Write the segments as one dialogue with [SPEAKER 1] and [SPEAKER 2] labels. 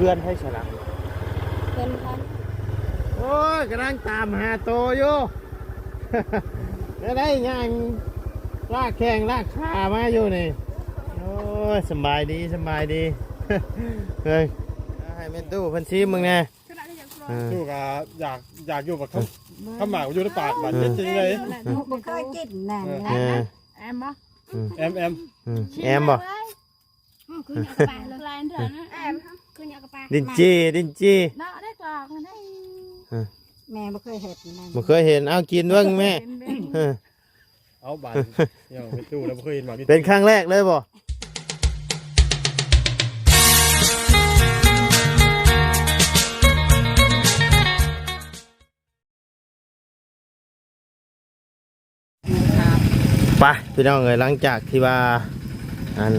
[SPEAKER 1] เพื่อนให้ฉลัง
[SPEAKER 2] เพิ่นพัน
[SPEAKER 1] โอ้ยกำลังตามหาโตอยู่ได้ได้ยังลากแข้งลากขามาอยู่นี่โอ้ยสำบายดีสำบายดีเฮ้ยเอาให้แม่ตู้เพันชีมึงแน่เออ
[SPEAKER 3] อยู่กับอยากอยากอยู่กับเขาเขาหมากอยู่ในปากบาดเจ็บจริงเลย
[SPEAKER 2] บ่เคยกินนั่น
[SPEAKER 1] เออ
[SPEAKER 2] แอมบ่
[SPEAKER 3] แอมแอม
[SPEAKER 1] อืมแอมบ่
[SPEAKER 2] คืออยากกระปาเลยลายเดือนแอม คืออยากกระปา
[SPEAKER 1] ดินจีดินจี
[SPEAKER 2] เนาะได้กรอกได้แม่บ่เคยเห็ดนั่น
[SPEAKER 1] บ่เคยเห็นเอากินเบิ่งแม่เออ
[SPEAKER 3] เอาบาดเนี่ยเป็นตู้แล้วไม่เคยเห็นหมา
[SPEAKER 1] เป็นครั้งแรกเลยบ่ ไปพี่น้องเอ้ยหลังจากที่ว่าอัน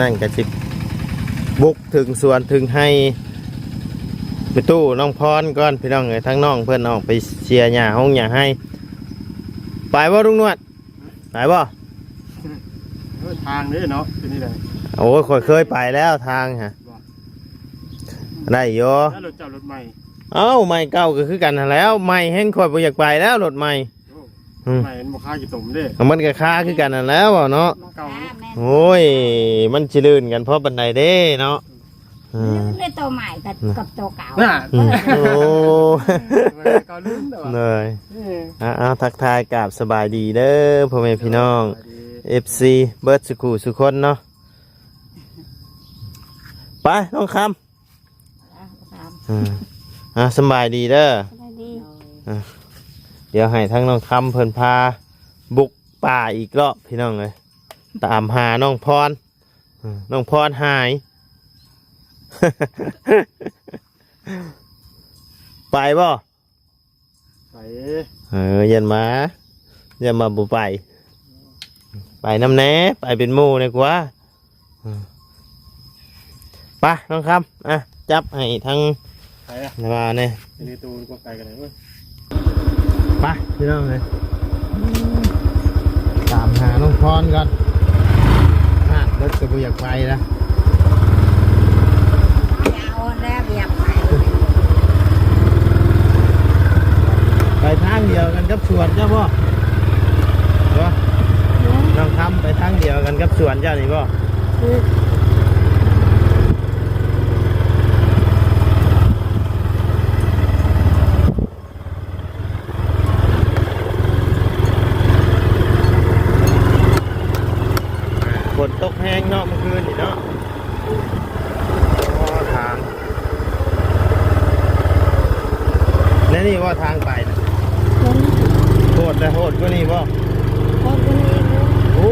[SPEAKER 1] นั่นกระชิ บบุกถึงสวนถึงให้ไปตู้น้องพรก่อนพี่น้องเอ้ยทั้งน้องเพื่อนน้องไปเชียร์หญ้าห้องหญ้าให้ไปบ่ลุงนวดไปบ่
[SPEAKER 3] ทางนี้เนาะที่นี่เลย
[SPEAKER 1] โอ้ยข่อยเคยไปแล้วทางฮะได้โย
[SPEAKER 3] แล้วรถเจ้ารถใหม่
[SPEAKER 1] เอ้าไม่เก่าก็คือกันหั่นแหล้วไม่แห้งข่อยบ่อยากไปแล้วรถใหม่ อืม
[SPEAKER 3] ใหม่เป็นบุคคากี่ตุ่มเด้
[SPEAKER 1] มันก็ค่าคือกันนั่นแหล้วเนาะ
[SPEAKER 3] เก่า
[SPEAKER 1] โอ้ยมันชิลื่นกันเพราะบันไดเด้เนาะอืม
[SPEAKER 2] เล่นตัวใหม่กับกับตัวเก่า
[SPEAKER 3] น่ะ
[SPEAKER 1] อืมโอ้
[SPEAKER 3] เก่าลืมแต่ว่า
[SPEAKER 1] เลยอะเอาทักทายกับสบายดีเด้อพ่อแม่พี่น้อง FC เบิร์ดสุขุสุคนเนาะไปน้องคำอืมอะสำบายดีเด้อ
[SPEAKER 2] ดี
[SPEAKER 1] เดี๋ยวให้ทั้งน้องคำเพิ่นพา บุกป่าอีกรอบพี่น้องเลยตามหาน้องพรอืมน้องพรหาย ไปบ่
[SPEAKER 3] ไป
[SPEAKER 1] เออเย็นมาเย็นมาบุไป ไปน้ำแหน่ไปเป็นหมู่เลยกว่าอืมไปน้องคำอะจับให้ทั้ง
[SPEAKER 3] ไปอะ
[SPEAKER 1] นว่าเนี่ย
[SPEAKER 3] ที่นี่ตู้ก็ไปกันเลย เว้ย
[SPEAKER 1] ไปพี่น้องเลยตามหาน้องพรก่อนฮะรถก็บ่อยากไปนะ
[SPEAKER 2] ยาวแล้วอยากไป
[SPEAKER 1] ไปทางเดียวกันกับสวนเจ้าพ่อเหรอน้องคำไปทางเดียวกันกับสวนเจ้านี่พ่ฝนตกแห้งเนาะเมื่อคืนนี่เนาะอ๋อทางนี่นี่ว่าทางไปนะ
[SPEAKER 2] คน
[SPEAKER 1] โหดแต่โหดก็นี่บ่
[SPEAKER 2] คนคนนี้
[SPEAKER 1] โอ้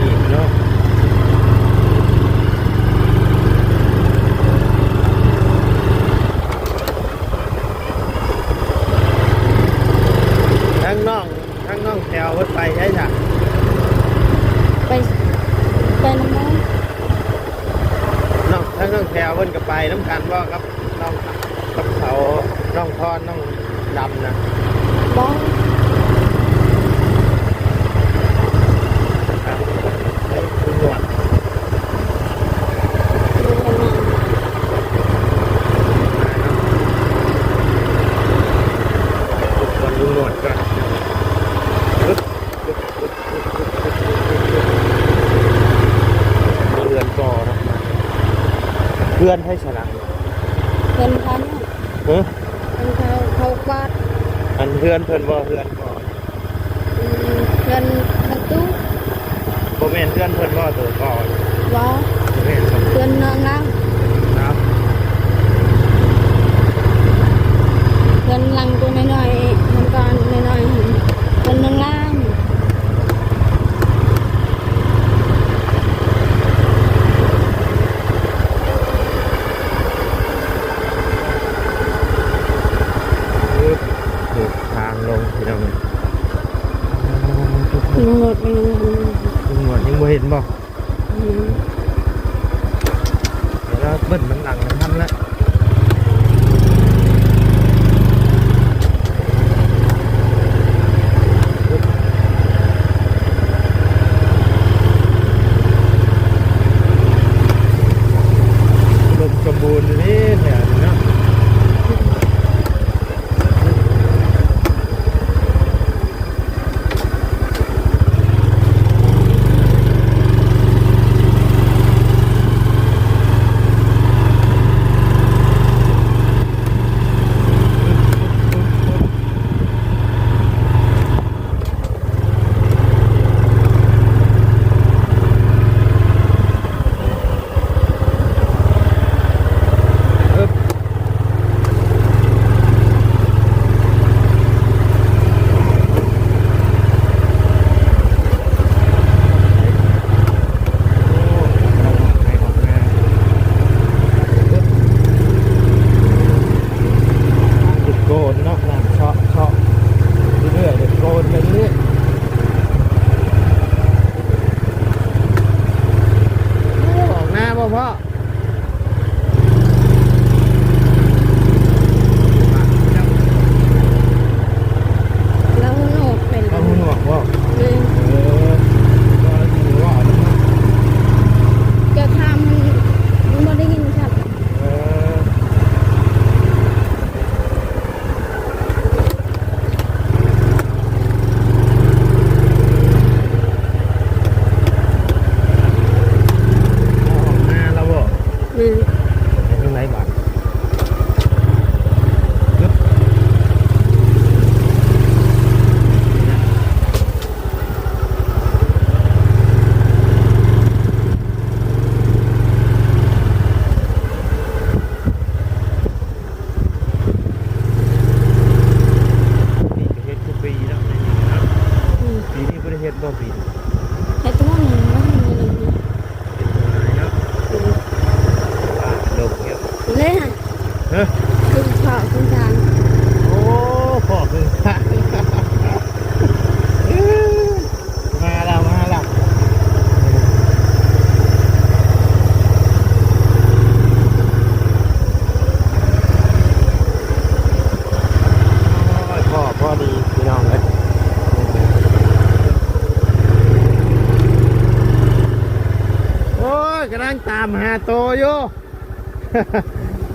[SPEAKER 1] อีกเนาะทั้งน้องทั้งน้องแถวเพิ่นไปใช่จ้ะ
[SPEAKER 2] ไปไปน้ำมัน
[SPEAKER 1] น้องทั้งน้องแถวเพิ่นก็ไปน้ำกันบ่ครับน้องกับเขาน้องพรน้องดำนะ
[SPEAKER 2] บ้อง
[SPEAKER 1] ครับไอ้คุณหนวดก่อนลุงหนวดก่อนปึ๊บปึ๊บปึ๊บปึ๊บปึ๊บปึ๊บปึ๊บเรือนก่อเนาะเพื่อนให้ฉลัง
[SPEAKER 2] เพิ่นพัน
[SPEAKER 1] เฮ้ย
[SPEAKER 2] เพิ่นเขาเขาบาด
[SPEAKER 1] อันเพื่อนเพื่อนบ่เพื่อนก่อ
[SPEAKER 2] เพิ่นประตู
[SPEAKER 1] โมเมนเพื่อนเพื่อนบ่ตัวก่อน
[SPEAKER 2] บ่
[SPEAKER 1] โมเมนครับ
[SPEAKER 2] เพิ่นนอนล่าง
[SPEAKER 1] ครับ
[SPEAKER 2] เพิ่นลังตัวน้อยๆมันก่อนน้อยๆเพิ่นนอนล่าง
[SPEAKER 1] ปึ๊บดูทางลงพี่น้อง
[SPEAKER 2] ลุงหมดไปลุง
[SPEAKER 1] ลุงหนวดยังบ่ เห็นบ่
[SPEAKER 2] อืม
[SPEAKER 1] เดี๋ยวเราเบิ้ลมันหลังมันทันแล้ว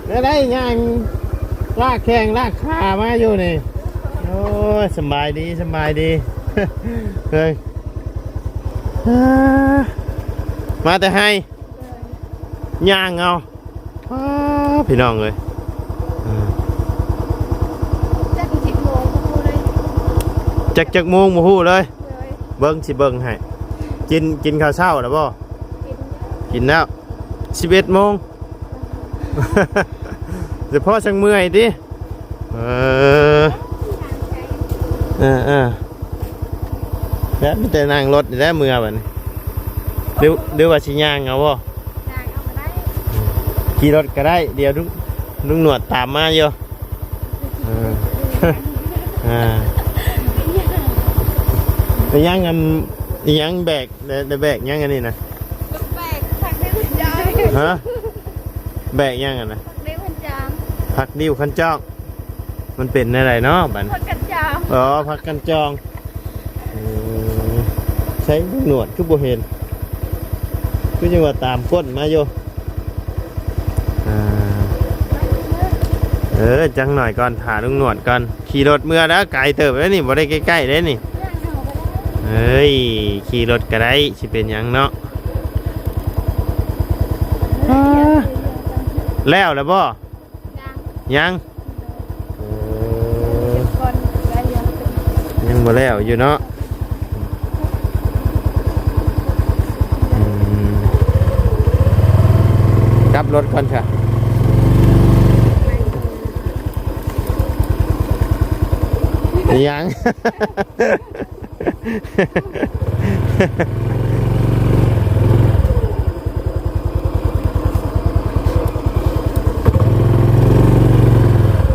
[SPEAKER 1] ได้ได้ยั
[SPEAKER 2] งลา
[SPEAKER 1] กแข้งลากขามาอยู่นี่ โอ้ยสบายดีสบายดีเฮ้ยมาแต่ให้ย่างเอาพี่น้องเลยอืม
[SPEAKER 2] จะกี่สิบโมงก็พูดเลย
[SPEAKER 1] จักจักโมงมาฮู้
[SPEAKER 2] เลย
[SPEAKER 1] เบิ้งสิเบิ้งให้ กินกินข้าวเช้าแล้วบ่
[SPEAKER 2] กิน
[SPEAKER 1] กินแล้วสิบเอ็ดโมง เดี๋ยวพ่อช่างเมื่อยดิ เออเออเออแล้วมีแต่นั่งรถได้เมื่อบัดนี้เดี๋ยวเดี๋ยวว่าสิย่างเอาบ่
[SPEAKER 2] จางเอามาได้
[SPEAKER 1] ขี่รถก็ได้ เดี๋ยวลุงลุงหนวดตามมาอยู่เอออ่าไปย่างกันอีหยังแบกเดี๋ยวเดี๋ยวแบกย่างกันนี่นะ
[SPEAKER 2] แบกผักได้คุณจาง
[SPEAKER 1] ฮะ แบกย่างกันนะ
[SPEAKER 2] ได้คุณจาง
[SPEAKER 1] พักดิ้วขันจอก มันเป็นอะไรเนาะบัดน
[SPEAKER 2] ผักกันจาง
[SPEAKER 1] อ๋อพักกันจองอืมใช้ลูกหนวดคือบ่เห็นคือจังว่าตามก้นมาอยู่อ่าเออจังหน่อยก่อนถ่าลุงหนวดก่อนขี่รถเมื่อแล้วไกลเติบแล้วนี่บ่ได้ใกล้ๆเลยนี่
[SPEAKER 2] ย่างเอาไปได้
[SPEAKER 1] เฮ้ยขี่รถก็ได้สิเป็นหยังเนาะ อ่า แล้วแล้วบ่
[SPEAKER 2] จาง
[SPEAKER 1] ยังเออ
[SPEAKER 2] ก่อนได้ยังเป็น
[SPEAKER 1] ยังบ่แล้วอยู่เนาะอืมกลับรถก่อนค่ะยัง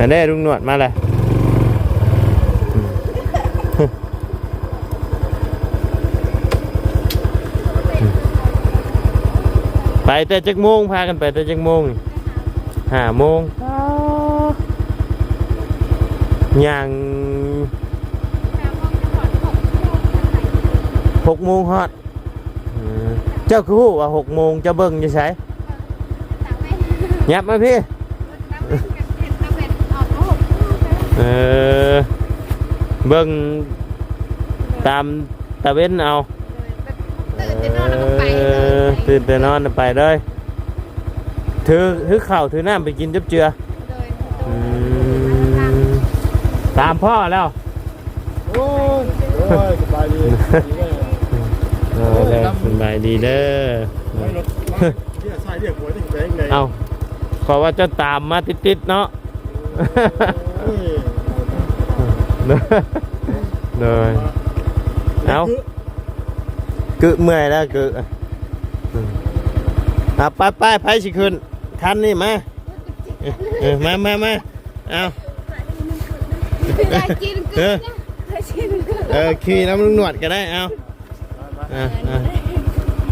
[SPEAKER 1] อันนี้ลุงหนวดมาเลยไปแต่จักโมงพากันไปแต่จักโมงห้าโมงย่างหกโมงฮอดอืมเจ้าคือฮู้ว่าหกโมงจะเบิ่งจะใช้ยับมาพี่ เออเบิ่งตามตะเว้นเอา
[SPEAKER 2] ตื่นจะนอนแล้วก็ไป
[SPEAKER 1] เอ
[SPEAKER 2] เล
[SPEAKER 1] อยตื่นแต่นอนไปเลยถือถือข้าวถือน้ำไปกินจับเจือ
[SPEAKER 2] โดย
[SPEAKER 1] อืมตามพ่อแล้ว
[SPEAKER 3] โอ้ยโอ้ยสบายดีดีเลย
[SPEAKER 1] เออเลยสบายดีเด้อ
[SPEAKER 3] ไม่รถมาเรียกชายเรียกผัวที่แบงค์เลย
[SPEAKER 1] เอาขอว่าจะตามมาติดๆเนาะ
[SPEAKER 3] โอ้ย
[SPEAKER 1] เลยเอากึเมื่อยแล้วกึอืมอะไปไปไปสิขึ้นคันนี่มาเออมามามาเอา
[SPEAKER 2] อยากกิน
[SPEAKER 1] เอ
[SPEAKER 2] ก็
[SPEAKER 1] อ
[SPEAKER 2] นะเคยชิมก็
[SPEAKER 1] เออขี่น้ำลุงหนวดก็ได้เอาอะอะ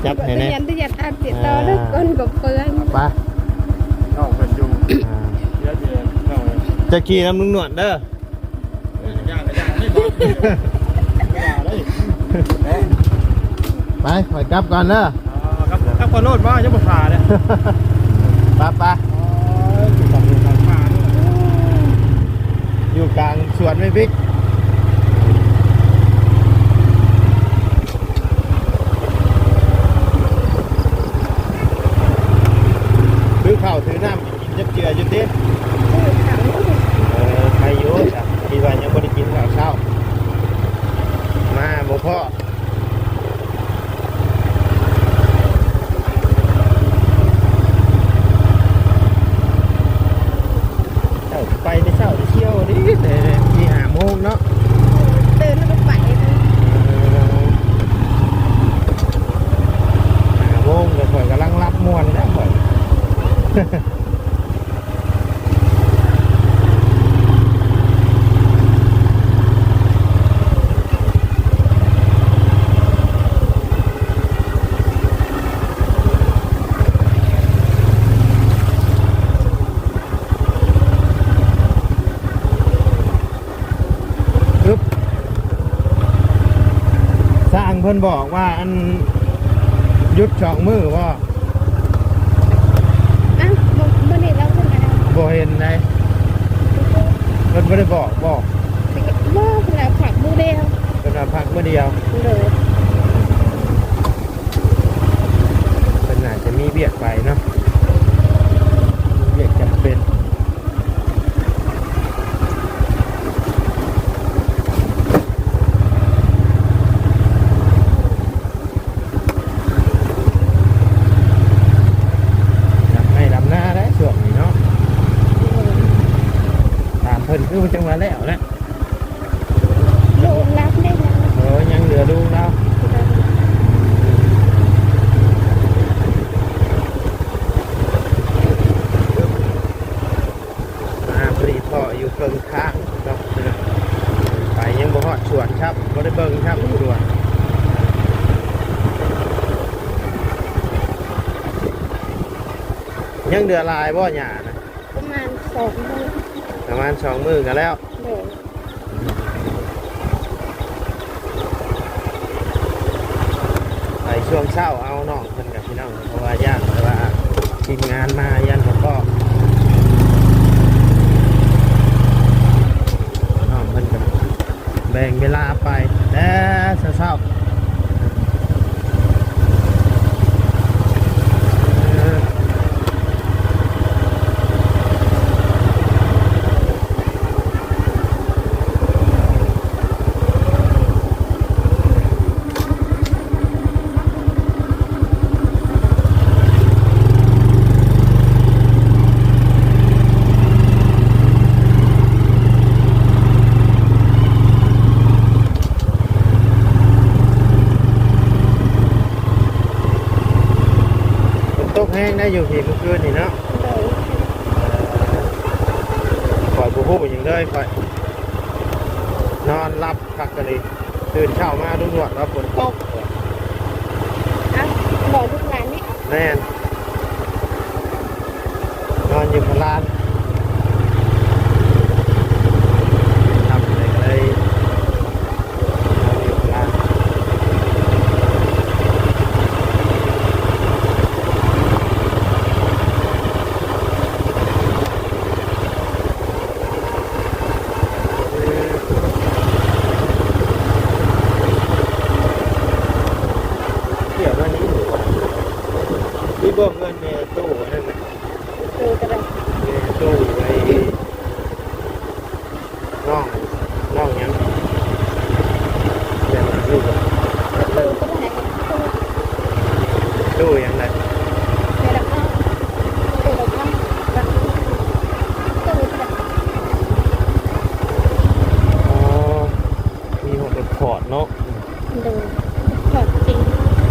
[SPEAKER 1] จับให้
[SPEAKER 2] เรี
[SPEAKER 1] แน่
[SPEAKER 2] ยนที่จะตัดติดต่อทุกคนกับเพื่อน
[SPEAKER 1] ไป
[SPEAKER 3] น้องเป็นอยู่
[SPEAKER 1] อ่า
[SPEAKER 3] เยอะเย็นน้อง
[SPEAKER 1] จะขี่น้ำลุงหนวดเด้อ
[SPEAKER 3] ย่างกันย่างนี่บอล ไม่ได้เลย
[SPEAKER 1] ไปขอยกลับก่อนเด้อ
[SPEAKER 3] ครับครับคนโลดบ้ายังบ่ขาเลย
[SPEAKER 1] ไปไป
[SPEAKER 3] จุดสำคัญของขาด้วย
[SPEAKER 1] อยู่กลางสวนไม่บิ๊กถือข้าวถือน้ำกินจับเจืออยู่ติ เออใครอยู่จ้ะคิดว่ายังไม่ได้กินข้าวเช้า มาบ่พ่อเจ้าไปได้เช้าได้เที่ยวดิแต่ที่หาโมงเนาะ
[SPEAKER 2] ตื่นแล้วก็ไปเลย
[SPEAKER 1] เออหาโมงก็ข่อยกำลังรับมวนแล้วข่อย ปึ๊บสร้างเพิ่นบอกว่าอันหยุดสองมือว่า
[SPEAKER 2] อะเมื่อนี้เราขึ้นมาแล้ว
[SPEAKER 1] บ่เห็นไดเพิ่นบ่ได้บอกบอก
[SPEAKER 2] เมื่อเวลาผักบูเดียว
[SPEAKER 1] เพิ่นว่าพักเมื่อเดียว
[SPEAKER 2] เลย
[SPEAKER 1] เพิ่นอาจจะมีเบียกไปเนาะมีเบียกจำเป็นดำให้ดำหน้าได้ช่วงนี้เนาะถามเพิ่น คือมันจังหวะแล้วแหละ
[SPEAKER 2] ลูกรับได้แล้ว
[SPEAKER 1] เออยังเหลือดูแล้วมาปรีพ่ออยู่เกิงข้างเนาะไปยังบ่ฮอดสวนครับบ่ได้เบิ่งครับสวนยังเดือลายบ่หยานะ
[SPEAKER 2] ประมาณสองโมง
[SPEAKER 1] ประมาณสองมือกันแล้ว
[SPEAKER 2] เลย
[SPEAKER 1] ไปช่วงเช้าเอาน้องเพิ่นกับพี่น้องเพราะว่าย่านแต่ว่าทีมงานมาย่านเขาก็น้องเพิ่นกับแบ่งเวลาไปแต่เช้าๆเออฝนตกแห้งได้อยู่พี่เมื่อคืนนี่เนาะ
[SPEAKER 2] เลย
[SPEAKER 1] ปล่อยผู้ผู้อย่างเลยปล่อย นอนรับพักกันเลยตื่นเช้ามาดูหนวดว่าฝนตก
[SPEAKER 2] อะบอกลูกหลานนี่
[SPEAKER 1] แน่นนอนอยู่พลานทำอะไรก็เลยนอนอยู่พลานเดี๋ยววันนี้หนูพี่บอกเงินในตู้นั่นนะ
[SPEAKER 2] ดูกระดาษ
[SPEAKER 1] ในตู้ไว้น้องน้องยังเดี๋ยวอยู่กับ
[SPEAKER 2] ดูกระดาษดู
[SPEAKER 1] ตู้ยังไง
[SPEAKER 2] กระดาษดูกระดาษดูกระดาษ
[SPEAKER 1] อ๋อมีหมดเป็นพอร์ตเนาะ
[SPEAKER 2] ดูขอดจริง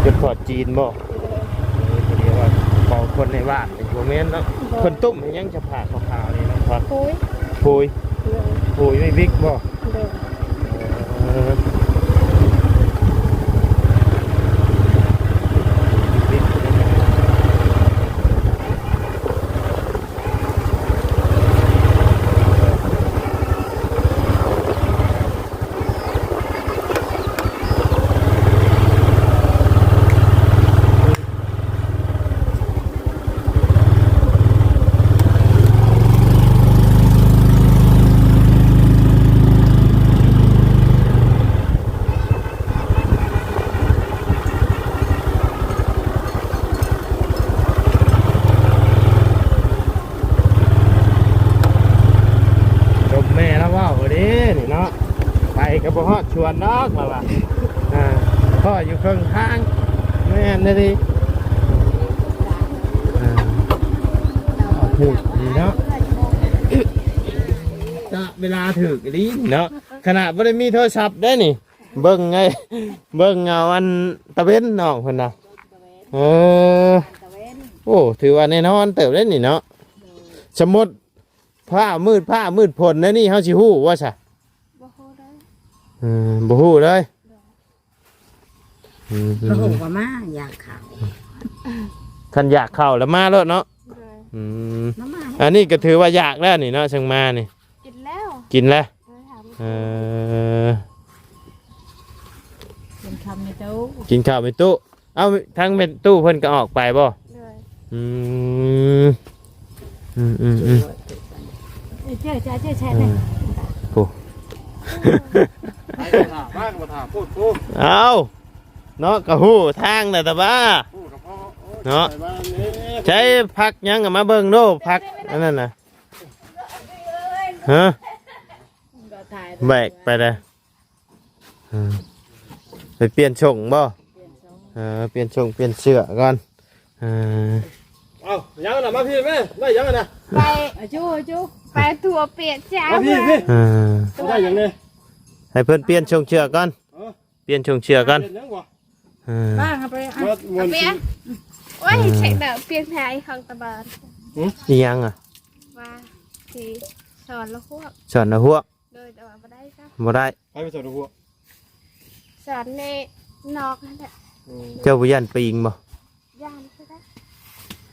[SPEAKER 1] เป็นพอร์ตจีนบ่เออเดี๋ยวว่าของคนในบ้านเป็นโมเมนต์เนาะคนตุ้มให้ยังจะผ่าขาวๆนี่เนาะพอด
[SPEAKER 2] คุย
[SPEAKER 1] พุย
[SPEAKER 2] เลย
[SPEAKER 1] พุผูอยู่ไม่บิ๊กบ่
[SPEAKER 2] โดย
[SPEAKER 1] เออบิ๊กจบแม่แล้วว่าวันนี้นี่เนาะไปกับพ่อชวนน อกมาว่ะอ่าพ่ออยู่เครื่องทางแม่นเลยดิอ่าพูดดีเนาะจะเวลาถึกดีเนาะขณะไม่ได้มีโทรศัพท์ได้นี่ เบิ่งไงเบิ่งเงาอันตะเวนน้องคนน่ะเออ
[SPEAKER 2] ตะเวน
[SPEAKER 1] โอ้ถือว่าแน่นอนเติบได้นี่เนาะสมมติผ้ามืดผ้ามืดผลนะนี่เฮาสิฮู้ว่าซะ
[SPEAKER 2] บ่ฮู้ได้
[SPEAKER 1] อืมบ่ฮู้เลยอืม
[SPEAKER 4] ก็หกว่ามาอยากข่าว
[SPEAKER 1] คันอยากเข้าแล้วมาแล้วเนาะ
[SPEAKER 2] โดย
[SPEAKER 1] อืม
[SPEAKER 4] มามา
[SPEAKER 1] อันนี้ก็ถือว่าอยากแล้วนี่เนาะช่างมานี่
[SPEAKER 2] กินแล้ว
[SPEAKER 1] กินแล้ว
[SPEAKER 2] โดยถาม
[SPEAKER 1] เออ
[SPEAKER 4] เป็นคำในตู้
[SPEAKER 1] กินข้าวไปตู้เอ้าทั้งเป็นตู้เพิ่นก็ออกไปบ่
[SPEAKER 2] โดย
[SPEAKER 1] อืมอืมอืมอืม
[SPEAKER 4] เจ้าเจ้าเจ้าใช่
[SPEAKER 1] อื
[SPEAKER 4] ไหม
[SPEAKER 1] มโอ้
[SPEAKER 3] ไปกระถา บ้านกระถาพูดพูด
[SPEAKER 1] เอาเนาะก็ฮู้ทางน่ะแต่ว่า
[SPEAKER 3] พูดกับพ่อโอ้ย
[SPEAKER 1] เนาะ
[SPEAKER 3] ไปบ้านนี้
[SPEAKER 1] ใช้พักยังกับมาเบิ่งโดูพักอันนั้นน่ะฮะ
[SPEAKER 4] ก็ถ่าย
[SPEAKER 1] แบกไปเลยอืมไปเปลี่ยนชงบ่เออเปลี่ยนชงเปลี่ยนเสื้อก่อนเออ
[SPEAKER 3] เอายังน่ะมาพี่แม่ได้ยังน่ะ
[SPEAKER 2] ไป
[SPEAKER 4] จู้จู้
[SPEAKER 2] ไปถั่วเปียกจ้า
[SPEAKER 3] มาพี่พี่
[SPEAKER 1] เออ
[SPEAKER 3] ได้ยังเนี่ย
[SPEAKER 1] ให้เพิ่นเปลี่ยนชงเสื้อก่อน
[SPEAKER 3] เออ
[SPEAKER 1] เปลี่ยนชงเสื้อก่อน
[SPEAKER 3] เห็ยังวะ
[SPEAKER 1] เออ
[SPEAKER 4] บ้างเอาไปเอา
[SPEAKER 3] มาวน
[SPEAKER 2] เปียกโอ้ยเช็คเด้อเปียกไทยของตะบาน
[SPEAKER 1] อีหยังอะ
[SPEAKER 2] ว่าที่สอนแล้วพวก
[SPEAKER 1] สอนนะหัว
[SPEAKER 2] โดยแต่ว่าบ่ได้ครับ
[SPEAKER 1] บ่ได้
[SPEAKER 3] ไปไปสวนหัว
[SPEAKER 2] สอนในนอกนั่นแหละ
[SPEAKER 1] เจ้าบ่ยันปิงบ่
[SPEAKER 2] ย่านใช่ไหม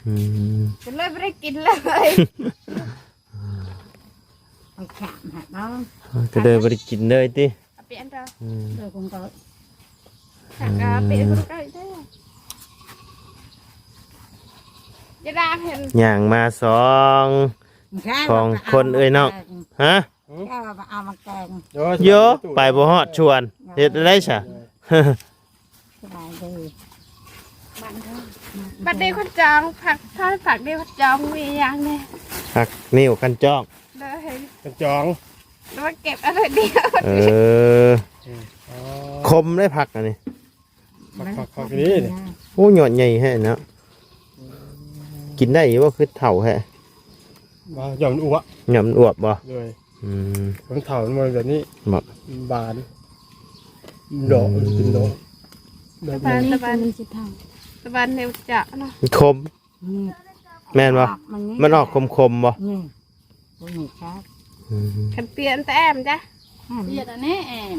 [SPEAKER 1] อืม
[SPEAKER 2] ก็เลยไม่ได้กิน เลย
[SPEAKER 4] เอาแขมหักเนาะ
[SPEAKER 1] ก็เลยบ่ได้กินเลยติ
[SPEAKER 2] เอาเปลี่ยนเถอะ
[SPEAKER 1] อืม
[SPEAKER 4] เดี๋ยวคงก็
[SPEAKER 2] หักเอาเปลี่ยนคนก็ได้จะได้เห็น
[SPEAKER 1] ย่างมาสอง
[SPEAKER 4] แค่
[SPEAKER 1] ของคนเอ่ยเนาะ ฮะ
[SPEAKER 4] แค่ว่าเอามาแกง
[SPEAKER 1] โยไปบ่ฮอดชวนเฮ็ดได้ซะ
[SPEAKER 4] สบายดี
[SPEAKER 2] บัดเดียวคนจองผักทอดผักเดียวคนจองมีอย่างเนี่ย
[SPEAKER 1] หักนิ้วกันจอก
[SPEAKER 2] เดี๋ยวเห็น
[SPEAKER 3] กันจอง
[SPEAKER 2] แล้วมาเก็บอะไรเดียว
[SPEAKER 1] เออ
[SPEAKER 3] อ๋อ
[SPEAKER 1] คมได้ผักอันนี้
[SPEAKER 3] ผักผักผักนี้นี่
[SPEAKER 1] โอ้หยอดใหญ่แฮะเนาะกินได้อยู่ว่าคือเถ่าแฮะ
[SPEAKER 3] มาหย่อมอ้ว
[SPEAKER 1] หยอมอวบบ่
[SPEAKER 3] เลย
[SPEAKER 1] อืม
[SPEAKER 3] มันเถามันมาแบบนี้
[SPEAKER 1] บ่
[SPEAKER 3] บานดอกมันเป็นดอกแบบ
[SPEAKER 2] ตะ
[SPEAKER 3] นี้
[SPEAKER 2] บันตะบัน
[SPEAKER 4] สิทาง
[SPEAKER 2] ตะบันเนี่ยจะเนาะ
[SPEAKER 1] คม แม่นบ่มันออกคมคมๆบ่
[SPEAKER 4] นี่ บ่มีครับ
[SPEAKER 1] อืม
[SPEAKER 2] ขันเปลี่ยนแต่แอมจ้ะ
[SPEAKER 4] เรียดอันนี้แอม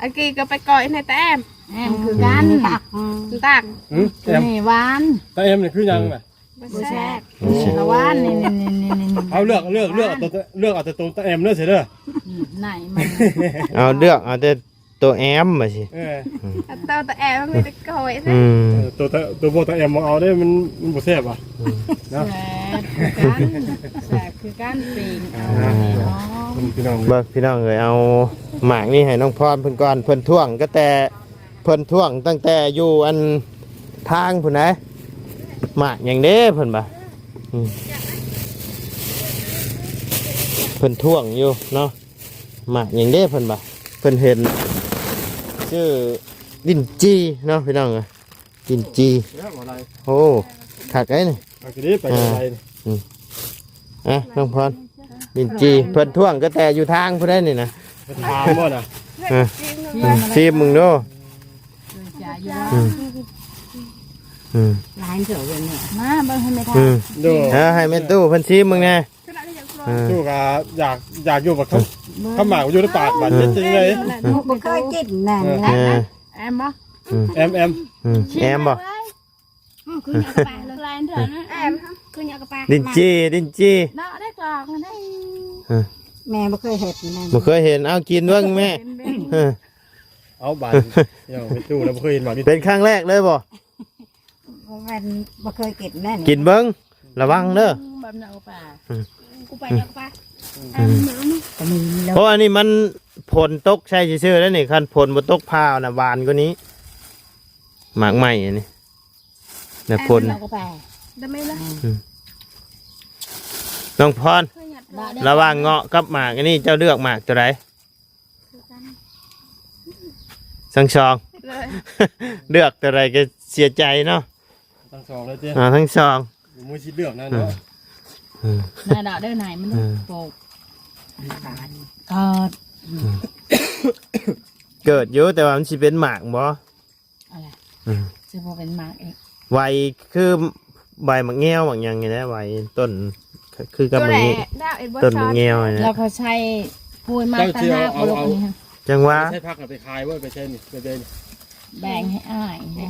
[SPEAKER 2] อากีก็ไปก่อยในแต่แอม
[SPEAKER 4] แอมคือกันตัก
[SPEAKER 2] ต่าง
[SPEAKER 3] หืม
[SPEAKER 4] ตัว
[SPEAKER 3] แอม
[SPEAKER 4] นี้หวาน
[SPEAKER 3] แต่เอ็มนี่คือยังไง
[SPEAKER 2] บ่
[SPEAKER 4] บ่
[SPEAKER 2] แซ่
[SPEAKER 4] แซ่
[SPEAKER 2] บบ
[SPEAKER 4] ละหวานนี่นี่นี่นี่นี่
[SPEAKER 3] เอาเลือกเลือกเลือกเอาตัวเลือกเอาแต่ตัวแต่เอ็มเลือกเสียเด้อ
[SPEAKER 4] ไหนมัน
[SPEAKER 1] เอาเลือกเอาแต่ ตัวแอมมาสิ
[SPEAKER 3] เออ
[SPEAKER 2] เอาเตาแต่แอมมันไม่ได้ก่อยนะ
[SPEAKER 1] อืม
[SPEAKER 3] เออตัวแต่ตัวโบแต่เอ็มมาเอาได้มันมันบ่แซ่บอะ
[SPEAKER 4] แซ่บคือกันแซ่บคือกันปิงเอาเนาะ
[SPEAKER 3] มันพี่น้อง
[SPEAKER 1] เบิกพี่น้องเอ้ยเอาหมากนี่ให้น้องพรเพิ่นก่อนเพิ่นท่วงก็แต่เพิ่นท่วงตั้งแต่อยู่อันทางพุ่นนะหมากหยังเด้เพิ่นบ่าอืมเพิ่นท่วงอยู่เนาะหมากหยังเด้เพิ่นบ่าเพิ่นเห็น ชื่อดินจีเนาะพี่น้องเอ้ยดินจี
[SPEAKER 3] แล้วอะไร
[SPEAKER 1] โอ้คักไอ้นี่
[SPEAKER 3] เอาทีนี้ไปกับอะไรนี่
[SPEAKER 1] อะน้องพรดินจีเพิ่นท่วงก็แต่อยู่ทางพุ่นได้นี่นะ
[SPEAKER 3] ไปถามบ่น่ะ
[SPEAKER 1] อะ
[SPEAKER 2] จริงเลย
[SPEAKER 1] ซีมึงดู
[SPEAKER 4] จ่ายอยู่ว่า
[SPEAKER 1] อืมอืม
[SPEAKER 4] ร้านเสือเวนเนี่ยมาเบิ่งให้ไม่ทั
[SPEAKER 1] อื
[SPEAKER 4] น
[SPEAKER 1] ม
[SPEAKER 3] ดู
[SPEAKER 1] เออให้แม่ตู้เพิ่นซีมึงแน่
[SPEAKER 2] ขณะที่ยังคร
[SPEAKER 1] เออ
[SPEAKER 3] ดูกะอยากอยากอยู่กับเขา ข้าวหมากอยู่ในปากบาดเจ็บจริงเลย
[SPEAKER 5] บ่เคยกินนั่น
[SPEAKER 1] เอ
[SPEAKER 5] นะ
[SPEAKER 1] อ
[SPEAKER 4] แอมบ่
[SPEAKER 3] แอมแอม
[SPEAKER 1] อืมแอมบ่
[SPEAKER 5] คืออยากกระปาเลยลายเถอะนะแอมคืออยากกระปา
[SPEAKER 1] ดินจีดินจี
[SPEAKER 4] เนาะได้กรอกมันได้
[SPEAKER 5] แม่บ่เคยเห็นนั่น
[SPEAKER 1] บ่เคยเห็นเอากินเบิ่งแม่
[SPEAKER 4] เป็นเป็น
[SPEAKER 1] เออ
[SPEAKER 3] เอาบาดเดี๋ยวไปตู้แล้วบ่เคยเห็นบาดนี่
[SPEAKER 1] เป็นครั้งแรกเลยบ่
[SPEAKER 5] มันบ่เคยกินนั่น
[SPEAKER 1] กินเบิ่งระวังเด้อ
[SPEAKER 4] แบบเนาป่า
[SPEAKER 5] กูไปอยากกระปาแอม ก็มีแล้
[SPEAKER 1] เพราะอันนี้มันผลตกใช่ซื่อๆแล้วนี่คันผลบ่ตกพร้าวน่ะหวานกว่านี้หมากใหม่อันนี้น่ะผล
[SPEAKER 5] อยากกระปา
[SPEAKER 4] ได้ไหมล่ะ
[SPEAKER 1] น้องพร
[SPEAKER 5] เคยอยากกระปา
[SPEAKER 1] ระหว่างเงาะกับหมากอันนี้เจ้าเลือกหมากตัวไหนสังชอง เลือกตัวไหนก็เสียใจเนาะ
[SPEAKER 3] ทั้งสองเลยเจ้
[SPEAKER 1] อ่าทั้งสอง
[SPEAKER 3] มือชิดเลือกนะเนาะ
[SPEAKER 4] นาดอกได้ไหนมันโปก ก็
[SPEAKER 1] เกิดอยู่แต่ว่ามันสิเป็นหมากบ่
[SPEAKER 4] อะไร
[SPEAKER 1] อืม
[SPEAKER 4] จะพอเป็นมาร์กเอง
[SPEAKER 1] ใบคือใบหมากแง้วหมากหยังไงนะใบต้นคือกับหมากนี้ต้นหมากแง้วนี่
[SPEAKER 4] เรา
[SPEAKER 1] นะ
[SPEAKER 4] เขาใช้พูดมาตั้งหน้าโปรกนี่ค่ะ
[SPEAKER 1] จังหวะ
[SPEAKER 3] ใช้พักไปคายเว้ยไปใช้นี่ไปเดิน
[SPEAKER 4] แบ่งให้อ้ายนะ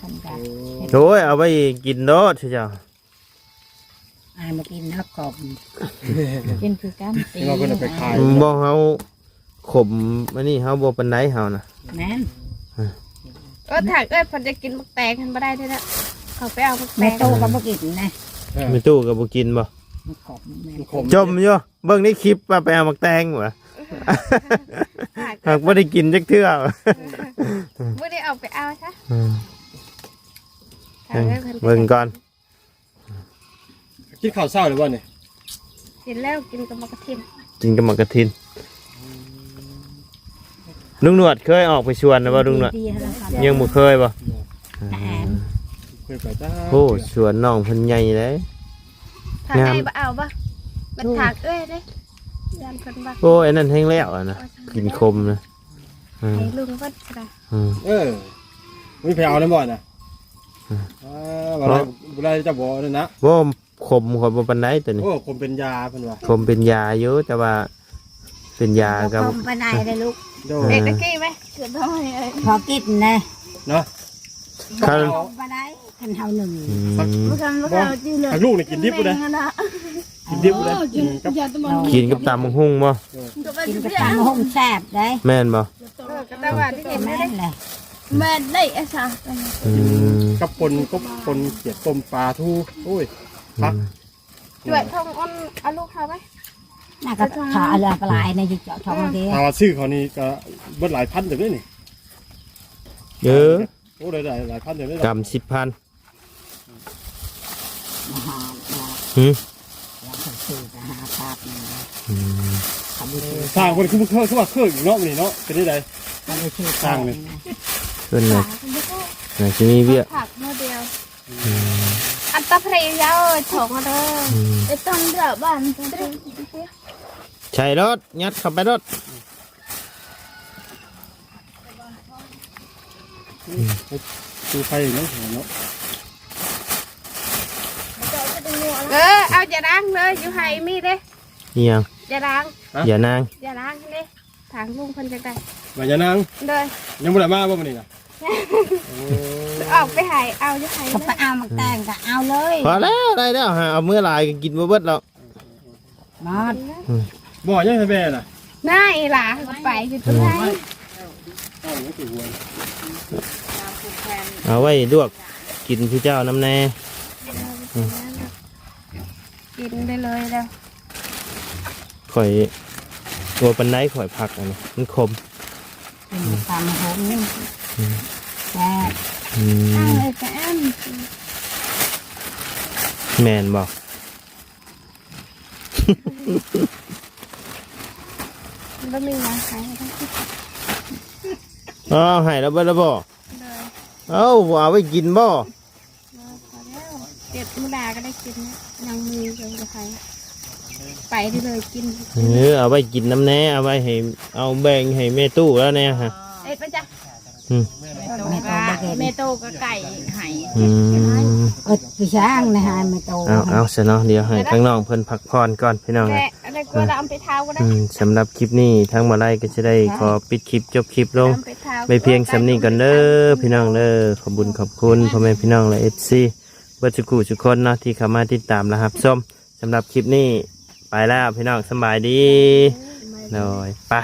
[SPEAKER 4] ทำกัน
[SPEAKER 1] โอ้ยเอาไปกินโดดเจ้า
[SPEAKER 5] อายมากินนักกบ
[SPEAKER 4] กินคือกันตี
[SPEAKER 3] เราเพิ่นเอาไปคาย
[SPEAKER 1] บ่เฮาขมอันนี้เฮาบ่ปานใดเฮานะ
[SPEAKER 5] นั่น
[SPEAKER 2] เออถ้าเกิดผมจะกินมักแตงกันไม่ได้ด้วยนะเขาไปเอามักแต
[SPEAKER 5] แม่
[SPEAKER 2] ง
[SPEAKER 5] โตก็บ่กินนะ
[SPEAKER 1] มีตู้ก็บ่กินบ่
[SPEAKER 5] นักกบแม่
[SPEAKER 3] ขม
[SPEAKER 1] จมอยู่เบิ่งในคลิปว่าไปเอาหมากแตงบ่หากไม่ได้กินจักเทื่อ
[SPEAKER 2] ไม่ได้เอาไปเอาใช่
[SPEAKER 1] อืม
[SPEAKER 2] ถ้ากิดพิ่น
[SPEAKER 1] เบิ่งก่อน
[SPEAKER 3] กินข้าวเช้าหรือว่านี่
[SPEAKER 2] กินแล้วกินกับมะกระเทียม
[SPEAKER 1] กินกับหมากกระทิน ลุงหนวดเคยออกไปชวนนะบ่ลุงหนวด
[SPEAKER 5] ดีๆแล้วครับ
[SPEAKER 1] ยังบ่เคยบ่
[SPEAKER 5] แต่แอม
[SPEAKER 3] เคยไปจ้า
[SPEAKER 1] โอ้สวนน้องเพิ่นใหญ่เลย
[SPEAKER 2] ถ้างา
[SPEAKER 1] ม
[SPEAKER 2] ไงบ่เอาบ่บัดถากเอ้ยเด้ยันคนบัก
[SPEAKER 1] โอ้ยอันนั้นแห้งแล้วอะนะกินคมนะอืม
[SPEAKER 2] ให้ลุงก็ได้
[SPEAKER 1] อืม
[SPEAKER 3] เออมีไปเอาแล้วบ่น่ะอ่าบ่ได้บ่ได้จะบ่นั่นนะ
[SPEAKER 1] ว่า ขมขมบ่ปานใดตัวนี้
[SPEAKER 3] โอ้คมเป็นยาเพิ่นว่า
[SPEAKER 1] ขมเป็นยาอยู่แต่ว่า เป็นยากับ
[SPEAKER 5] บ่คมไปไหนเลยลูก
[SPEAKER 3] โด
[SPEAKER 2] เด็กตะกี้ไหมเกือบต้องให้เอ้ย
[SPEAKER 5] พอกินนะ
[SPEAKER 3] เนาะ
[SPEAKER 1] คัน
[SPEAKER 5] คมไปไหนคันเฮาหนึ่ง
[SPEAKER 1] อืม
[SPEAKER 2] เมื่อกันเมื่อกันจีเลย
[SPEAKER 3] ให้ลูกนี่กินดิบบ่ได้กินดิบบ่ได้กินกับ
[SPEAKER 1] กินกับตำบักหุ่งบ่
[SPEAKER 5] กินกระตำห้องแซ่บได้
[SPEAKER 1] แม่นบ่
[SPEAKER 2] เออก็ต้องว่าที่เห็น
[SPEAKER 5] แม่
[SPEAKER 2] ได้
[SPEAKER 5] นเลย
[SPEAKER 2] แม่ได้เอซ่า
[SPEAKER 1] อืม
[SPEAKER 3] กับปนกับปนเขียดต้มปลาทูโอ้ยพัก
[SPEAKER 2] ด้วยทองอ้อนเอาลูกเขาไหม
[SPEAKER 5] น่าก็ขาอะไรปลายในจิเจาะท้องเดียว
[SPEAKER 3] ถ้าว่าซื้อเขานี่ก็เบิดหลายพันเดี๋ยวนี้นี่
[SPEAKER 1] เออ
[SPEAKER 3] โอ้ได้หลายหลายพันเดี๋ยวนี้
[SPEAKER 1] กำสิบพัน
[SPEAKER 5] มาหามา
[SPEAKER 1] หืม
[SPEAKER 5] แล้วก็ซื้อไปหาภาพนี่
[SPEAKER 1] อืม
[SPEAKER 5] เขาไปซื้อ
[SPEAKER 3] สร้างคนคือเครื่องคือว่าเครื่องอีกเนาะนี่เนาะเป็นได้ได
[SPEAKER 5] เขาไปซื้อ
[SPEAKER 3] สร้างเลย
[SPEAKER 1] เพิ่นน่ะน่ะสิมีเวีย
[SPEAKER 2] ผักเมื่อเดียว อันตะเพรียาวถงมาเด้อ
[SPEAKER 1] อืม
[SPEAKER 2] ไอ้ต้นเดือบ้านต้นเดือ
[SPEAKER 1] ใช่รถยัดเข้าไปรถ
[SPEAKER 3] ดูไฟเนาะเนาะ
[SPEAKER 2] เออเอาอย่าล้างเลยอยู่ไห้มีเด้
[SPEAKER 1] เอียง
[SPEAKER 2] อย่าล้าง
[SPEAKER 1] อย่านาง
[SPEAKER 2] อย่าล้างเด้ถางลุงเพิ่นจังได๋
[SPEAKER 3] มายานาง
[SPEAKER 2] เด้อ
[SPEAKER 3] ยังบ่ได้มาบ่มื้อนี้น่ะ
[SPEAKER 2] ออกไปไห้เอาอยู่ไห้
[SPEAKER 5] เขาไปเอามาแต่งก็เอาเลย
[SPEAKER 1] พอแล้วได้แล้วฮะเอาเมื่อหลายก็กินบ่เบิดแล้ว
[SPEAKER 5] มอด
[SPEAKER 3] บ่ยังให้แม่น่ะ
[SPEAKER 2] น่าอีหล่ะไปอยู่ตรงไหน
[SPEAKER 3] เอาไว้สิหัว
[SPEAKER 1] เอาไว้ลวกกินพี่เจ้าน้ำแน่
[SPEAKER 2] กินได้เลยแล้ว
[SPEAKER 1] ข่อยตัวปันไดข่อยผักอันนี้มันคม
[SPEAKER 5] เป็นตามหงแซ่บ
[SPEAKER 1] อื
[SPEAKER 2] ตั้ง
[SPEAKER 1] ม
[SPEAKER 2] เลยจ้ะอัน
[SPEAKER 1] แมนบอก
[SPEAKER 2] บ่มีมาขายทั้งที่
[SPEAKER 1] อ๋อให้แล้วบ่แล้วบ่
[SPEAKER 2] เลย
[SPEAKER 1] เอ้าเอาไว้กินบ่
[SPEAKER 2] พอแล้วเก็บมื้อดาก็ได้กินนะยังมีอยู่กับใครไปได้เลยกิน
[SPEAKER 1] เออเอาไว้กินน้ำแน่เอาไว้ให้เอาแบ่งให้แม่ตู้แล้วเนี่ยฮะ
[SPEAKER 2] เอ็ดไปจ้ะ
[SPEAKER 1] อืม
[SPEAKER 2] เออ
[SPEAKER 4] โต
[SPEAKER 5] ไม่โต
[SPEAKER 4] ก็
[SPEAKER 5] บ่เห็น
[SPEAKER 4] เมโตก็ไก่ไห้
[SPEAKER 1] อืม
[SPEAKER 5] เอดพี่ช้างนะฮะไม่โต
[SPEAKER 1] เอาเอาซะเนาะเดี๋ยวให้ทั้งน้องเพิ่นพักผ่อนก่อนพี่น้องเอ้
[SPEAKER 6] แต่
[SPEAKER 1] ย
[SPEAKER 6] อะไรก็เราเอาไปเท้าก็ได้
[SPEAKER 1] อืมสำหรับคลิปนี้ทั้งมาไล่ก็จะได้ขอปิดคลิปจบคลิปลง
[SPEAKER 6] เอาไปเท้า
[SPEAKER 1] ไม่เพียงสำนีกันเด้อพี่น้องเด้อขอบคุญขอบคุณพ่อแม่พี่น้องและเอฟซีเพื่อจุกูทุกคนเนาะที่เข้ามาติดตามและครับส้มสำหรับคลิปนี้ไปแล้วพี่น้องสำบายดีโดยไป